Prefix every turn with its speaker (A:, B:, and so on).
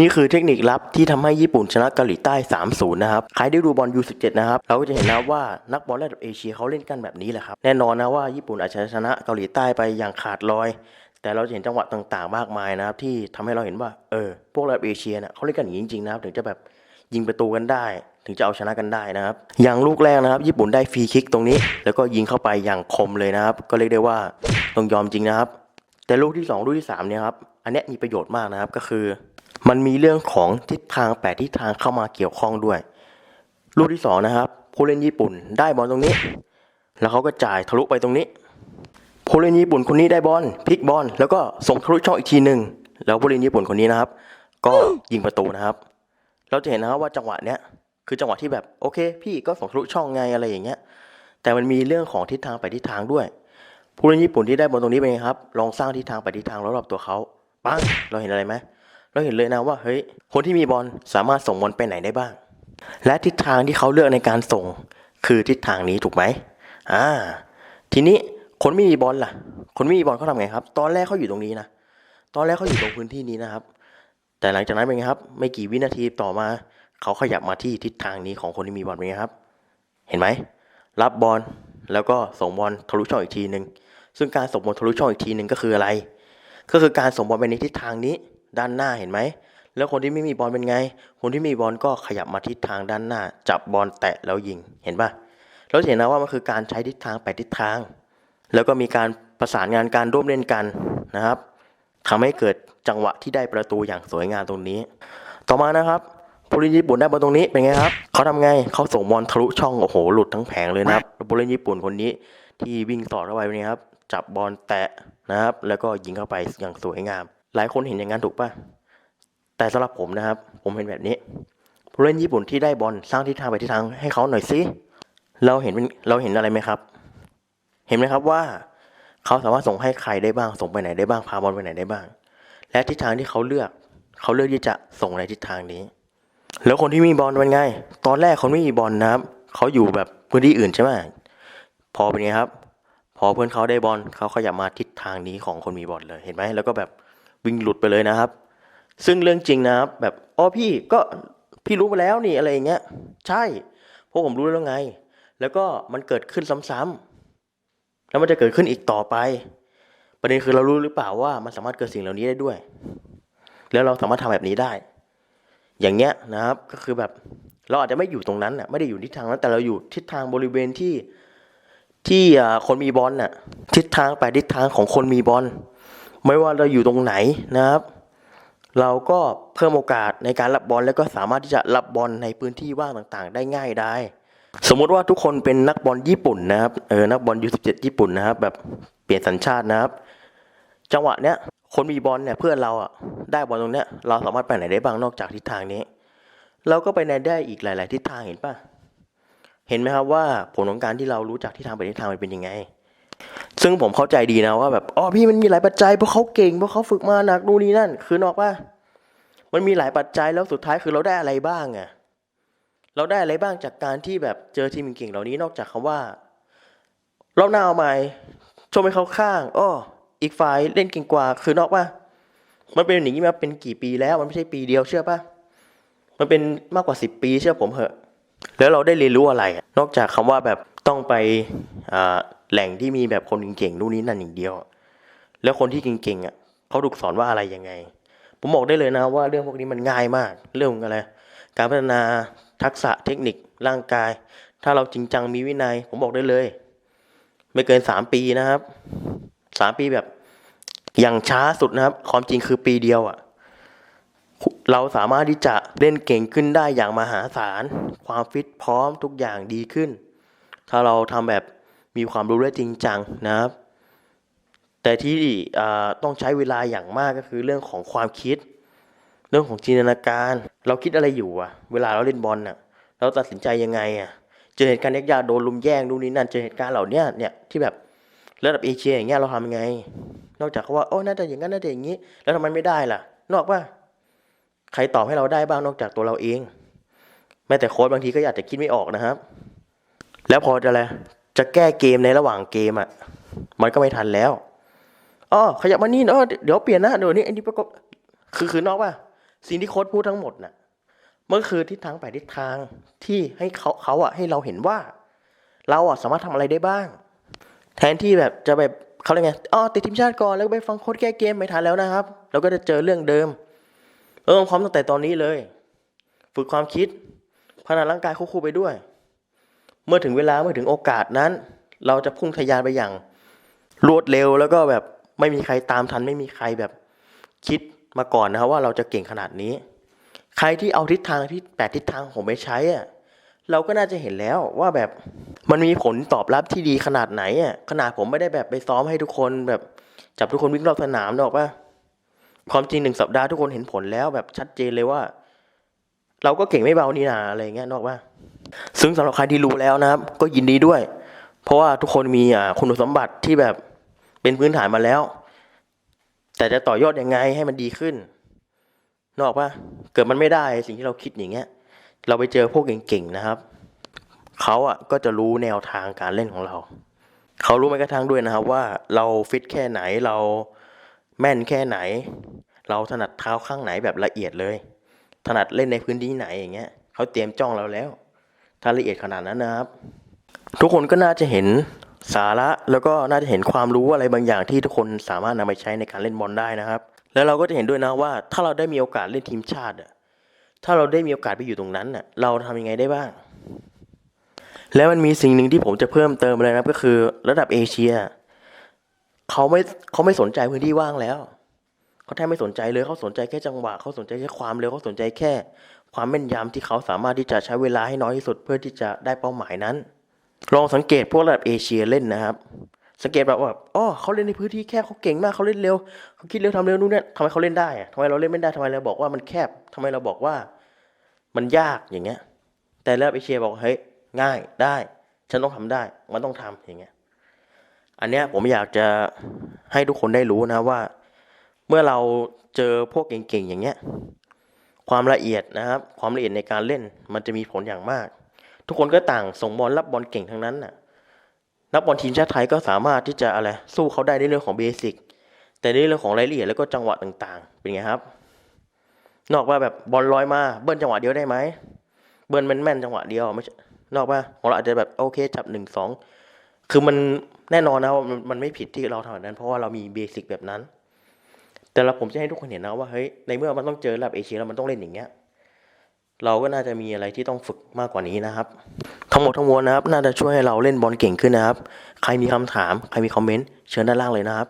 A: นี่คือเทคนิคลับที่ทำให้ญี่ปุ่นชนะเกาหลีใต้ 3-0 นะครับ ใครได้ดูบอล U17 นะครับ เราก็จะเห็นนะว่านักบอลระดับเอเชียเขาเล่นกันแบบนี้แหละครับ แน่นอนนะว่าญี่ปุ่นอาจจะชนะเกาหลีใต้ไปอย่างขาดลอย แต่เราจะเห็นจังหวะต่างๆ มากมายนะครับ ที่ทำให้เราเห็นว่า เออ พวกระดับเอเชียเนี่ยเขาเล่นกันอย่างนี้จริงๆนะครับ ถึงจะแบบยิงประตูกันได้ ถึงจะเอาชนะกันได้นะครับ อย่างลูกแรกนะครับ ญี่ปุ่นได้ฟรีคิกตรงนี้ แล้วก็ยิงเข้าไปอย่างคมเลยนะครับ ก็เรียกได้ว่าต้องยอมจริงนะครับ แต่ลูกที่สองลูกที่สามเนี่ยครับ อันนี้มีประโยชน์มากนะครับ ก็คือ มันมีเรื่องของทิศทางแปดทิศทางเข้ามาเกี่ยวข้องด้วย ลูกที่สองนะครับผู้เล่นญี่ปุ่นได้บอลตรงนี้ แล้วเขาก็จ่ายทะลุไปตรงนี้ผู้เล่นญี่ปุ่นคนนี้ได้บอลพลิกบอลแล้วก็ส่งทะลุช่องอีกทีหนึ่งแล้วผู้เล่นญี่ปุ่นคนนี้นะครับ ก็ยิงประตูนะครับ เราจะเห็นนะครับว่าจังหวะเนี้ยคือจังหวะที่แบบโอเค พี่ก็ส่งทะลุช่องไงอะไรอย่างเงี้ย แต่มันมีเรื่องของทิศทางไปทิศทางด้วย ผู้เล่นญี่ปุ่นที่ได้บอลตรงนี้เป็นไงครับ ลองสร้างทิศทางไปทิศทางรอบๆตัวเขาปังเราเห็นอะไรไหม เราเห็นเลยนะว่าเฮ้ยคนที่มีบอลสามารถส่งบอลไปไหนได้บ้าง และทิศทางที่เขาเลือกในการส่งคือทิศทางนี้ถูกไหมอ่าทีนี้คนไม่มีบอลล่ะ คนไม่มีบอลเขาทำไงครับ ตอนแรกเขาอยู่ตรงนี้นะตอนแรกเขาอยู่ตรงพื้นที่นี้นะครับ แต่หลังจากนั้นเป็นไงครับ ไม่กี่วินาทีต่อมา เขาขยับมาที่ทิศทางนี้ของคนที่มีบอลเป็นไงครับ เห็นไหมรับบอลแล้วก็ส่งบอลทะลุช่องอีกทีหนึ่งซึ่งการส่งบอลทะลุช่องอีกทีหนึ่งก็คืออะไร ก็คือการส่งบอลไปในทิศทางนี้ ด้านหน้าเห็นไหม แล้วคนที่ไม่มีบอลเป็นไง คนที่มีบอลก็ขยับมาทิศทางด้านหน้า จับบอลแตะแล้วยิงเห็นปะเราเห็นนะว่ามันคือการใช้ทิศทางไปทิศทาง แล้วก็มีการประสานงานการร่วมเล่นกันนะครับทำให้เกิดจังหวะที่ได้ประตูอย่างสวยงามตรงนี้ ต่อมานะครับผู้เล่นญี่ปุ่นได้บอลตรงนี้เป็นไงครับเขาทำไงเขาส่งบอลทะลุช่องโอ้โหหลุดทั้งแผงเลยนะครับผู้เล่นญี่ปุ่นคนนี้ที่วิ่งต่อเข้าไปนไงครับจับบอลแตะนะครับ แล้วก็ยิงเข้าไปอย่างสวยงาม หลายคนเห็นอย่างนั้นถูกปะแต่สำหรับผมนะครับ ผมเห็นแบบนี้ผู้เล่นญี่ปุ่นที่ได้บอลสร้างทิศทางไปทิศทางให้เขาหน่อยสิเราเห็นเป็นเราเห็นอะไรไหมครับ เห็นไหมครับว่า เขาสามารถส่งให้ใครได้บ้าง ส่งไปไหนได้บ้าง พาบอลไปไหนได้บ้าง และทิศทางที่เขาเลือก เขาเลือกที่จะส่งในทิศทางนี้ แล้วคนที่มีบอลเป็นไง ตอนแรกคนไม่มีบอลนะครับ เขาอยู่แบบพื้นที่อื่นใช่ไหมพอเป็นไงครับ พอเพื่อนเขาได้บอลเขาขยับมาทิศทางนี้ของคนมีบอลเลย เห็นไหมแล้วก็แบบ วิ่งหลุดไปเลยนะครับ ซึ่งเรื่องจริงนะครับ แบบอ๋อพี่ก็พี่รู้มาแล้วนี่อะไรอย่างเงี้ย ใช่เพราะผมรู้แล้วไง แล้วก็มันเกิดขึ้นซ้ำๆแล้วมันจะเกิดขึ้นอีกต่อไป ประเด็นคือเรารู้หรือเปล่าว่ามันสามารถเกิดสิ่งเหล่านี้ได้ด้วย แล้วเราสามารถทำแบบนี้ได้ อย่างเงี้ยนะครับก็คือแบบเราอาจจะไม่อยู่ตรงนั้นน่ะไม่ได้อยู่ทิศทางนั้นแต่เราอยู่ทิศทางบริเวณที่ที่คนมีบอลน่ะทิศทางไปทิศทางของคนมีบอล ไม่ว่าเราอยู่ตรงไหนนะครับ เราก็เพิ่มโอกาสในการรับบอลแล้วก็สามารถที่จะรับบอลในพื้นที่ว่างต่างๆ ได้ง่ายได้ สมมุติว่าทุกคนเป็นนักบอลญี่ปุ่นนะครับเออนักบอลยูสิบเจ็ดญี่ปุ่นนะครับ แบบเปลี่ยนสัญชาตินะครับ จังหวะเนี้ยคนมีบอลเนี่ยเพื่อนเราอะได้บอลตรงเนี้ยเราสามารถไปไหนได้บ้างนอกจากทิศทางนี้ เราก็ไปไหนได้อีกหลาย ๆ ทิศทางเห็นปะเห็นไหมครับว่าผลของการที่เรารู้จักทิศทางไปทิศทางมันเป็นยังไง ซึ่งผมเข้าใจดีนะว่าแบบอ๋อพี่มันมีหลายปัจจัยเพราะเขาเก่งเพราะเขาฝึกมาหนักนู่นนี่นั่น คือนอกว่ามันมีหลายปัจจัยแล้วสุดท้ายคือเราได้อะไรบ้างอะเราได้อะไรบ้างจากการที่แบบเจอทีมเก่งเหล่านี้นอกจากคำว่า เรอบหน้าเอาใหม่ชมให้เขาข้างอ้ออีกฝ่ายเล่นเก่งกว่า คือนอกว่า มันเป็นอย่างนี้มาเป็นกี่ปีแล้ว มันไม่ใช่ปีเดียวเชื่อปะมันเป็นมากกว่าสิบปีเชื่อผมเหอะ แล้วเราได้เรียนรู้อะไร นอกจากคำว่าแบบต้องไปอ่า แหล่งที่มีแบบคนเก่งๆนู่นนี่นั่นอย่างเดียว แล้วคนที่เก่งๆอะเขาถูกสอนว่าอะไรยังไง ผมบอกได้เลยนะว่าเรื่องพวกนี้มันง่ายมาก เรื่องอะไร การพัฒนาทักษะเทคนิคร่างกาย ถ้าเราจริงจังมีวินัย ผมบอกได้เลย ไม่เกินสามปีนะครับสามปีแบบอย่างช้าสุดนะครับความจริงคือปีเดียวอะ่ะเราสามารถที่จะเล่นเก่งขึ้นได้อย่างมหาศาล ความฟิตพร้อมทุกอย่างดีขึ้น ถ้าเราทำแบบ มีความรู้และจริงจังนะครับ แต่ที่ต้องใช้เวลาอย่างมากก็คือเรื่องของความคิด เรื่องของจินตนาการ เราคิดอะไรอยู่อะเวลาเราเล่นบอลน่ะ เราตัดสินใจยังไงอะเจอเหตุการณ์ยากๆโดนลุมแย่งนู่นนี่นั่นเจอเหตุการณ์เหล่านี้เนี่ยที่แบบระดับเอเชียอย่างเงี้ยเราทำยังไง นอกจากเขาว่าโอ้น่าจะอย่างนั้นน่าจะอย่างนี้ แล้วทำไมไม่ได้ล่ะ นอกว่าใครตอบให้เราได้บ้างนอกจากตัวเราเอง แม้แต่โค้ชบางทีก็อยากจะคิดไม่ออกนะครับ แล้วพอจะอะไร จะแก้เกมในระหว่างเกมอะ มันก็ไม่ทันแล้วอ๋อขยับมานี่เนาะเดี๋ยวเปลี่ยนนะเดี๋ยวนี้อันนี้ประกบคือคือนอกว่า สิ่งที่โค้ชพูดทั้งหมดน่ะมันก็คือทิศทางแปทิศทางที่ให้เขาเขาอะให้เราเห็นว่า เราอะสามารถทำอะไรได้บ้าง แทนที่แบบจะแบบเขาเรียกไงอ๋อติดทีมชาติก่อนแล้วไปฟังโค้ชแก้เกมไม่ทันแล้วนะครับ เราก็จะเจอเรื่องเดิมเราต้อพร้อมตั้งแต่ตอนนี้เลย ฝึกความคิดพัฒนาร่างกายควบคู่ไปด้วย เมื่อถึงเวลาเมื่อถึงโอกาสนั้น เราจะพุ่งทะยานไปอย่าง รวดเร็วแล้วก็แบบไม่มีใครตามทัน ไม่มีใครแบบคิดมาก่อนนะครับว่าเราจะเก่งขนาดนี้ ใครที่เอาทิศทางที่แปดทิศทางของผมไปใช้อะเราก็น่าจะเห็นแล้วว่าแบบมันมีผลตอบรับที่ดีขนาดไหนอะขนาดผมไม่ได้แบบไปซ้อมให้ทุกคน แบบจับทุกคนวิ่งรอบสนามหรอกว่าความจริงหนึ่งสัปดาห์ทุกคนเห็นผลแล้วแบบชัดเจนเลยว่า เราก็เก่งไม่เบานี่นาอะไรเงี้ยนอกว่า ซึ่งสำหรับใครที่รู้แล้วนะครับ ก็ยินดีด้วย เพราะว่าทุกคนมีคุณสมบัติที่แบบเป็นพื้นฐานมาแล้ว แต่จะต่อยอดยังไงให้มันดีขึ้นนออกปะเกิดมันไม่ได้สิ่งที่เราคิดอย่างเงี้ย เราไปเจอพวกเก่งๆนะครับเขาอะก็จะรู้แนวทางการเล่นของเราเขารู้แม้กระทั่งด้วยนะครับว่าเราฟิตแค่ไหนเราแม่นแค่ไหน เราถนัดเท้าข้างไหนแบบละเอียดเลย ถนัดเล่นในพื้นที่ไหนอย่างเงี้ยเขาเตรียมจ้องเราแล้ว ถ้าละเอียดขนาดนั้นนะครับ ทุกคนก็น่าจะเห็นสาระแล้วก็น่าจะเห็นความรู้อะไรบางอย่างที่ทุกคนสามารถนำไปใช้ในการเล่นบอลได้นะครับ แล้วเราก็จะเห็นด้วยนะว่า ถ้าเราได้มีโอกาสเล่นทีมชาติถ้าเราได้มีโอกาสไปอยู่ตรงนั้นน่ะเราทำยังไงได้บ้าง แล้วมันมีสิ่งหนึ่งที่ผมจะเพิ่มเติมเลยนะก็คือ ระดับเอเชียเขาไม่เขาไม่สนใจพื้นที่ว่างแล้ว เขาแทบไม่สนใจเลยเขาสนใจแค่จังหวะเขาสนใจแค่ความเร็วเขาสนใจแค่ ความแม่นยำที่เขาสามารถที่จะใช้เวลาให้น้อยที่สุดเพื่อที่จะได้เป้าหมายนั้นลองสังเกตพวกระดับเอเชียเล่นนะครับ สังเกตแบบว่าอ๋อเขาเล่นในพื้นที่แคบเขาเก่งมากเขาเล่นเร็วเขาคิดเร็วทำเร็วนู่นเนี่ยทำไมเขาเล่นได้ทำไมเราเล่นไม่ได้ทำไมเราบอกว่ามันแคบทำไมเราบอกว่า มันยากอย่างเงี้ย แต่ระดับเอเชียบอกเฮ้ยง่ายได้ ฉันต้องทำได้ มันต้องทำอย่างเงี้ย อันเนี้ยผมอยากจะให้ทุกคนได้รู้นะว่า เมื่อเราเจอพวกเก่งๆอย่างเงี้ยความละเอียดนะครับ ความละเอียดในการเล่นมันจะมีผลอย่างมาก ทุกคนก็ต่างส่งบอลรับบอลเก่งทั้งนั้นน่ะนักบอลทีมชาติไทยก็สามารถที่จะอะไรสู้เขาได้ในเรื่องของเบสิกแต่ในเรื่องของรายละเอียดแล้วก็จังหวะต่างๆ เป็นไงครับ นอกว่าแบบบอลลอยมาเบิ้ลจังหวะเดียวได้ไหมเบิ้ลแม่นๆจังหวะเดียวไม่นอกว่าของเราอาจจะแบบโอเคจับหนึ่งสองคือมันแน่นอนนะว่ามันไม่ผิดที่เราทำแบบนั้น เพราะว่าเรามีเบสิกแบบนั้น แต่เราผมจะให้ทุกคนเห็นนะว่าเฮ้ยในเมื่อมันต้องเจอระดับเอเชียแล้วมันต้องเล่นอย่างเงี้ยเราก็น่าจะมีอะไรที่ต้องฝึกมากกว่านี้นะครับ ทั้งหมดทั้งมวลนะครับ น่าจะช่วยให้เราเล่นบอลเก่งขึ้นนะครับ ใครมีคำถาม ใครมีคอมเมนต์เชิญด้านล่างเลยนะครับ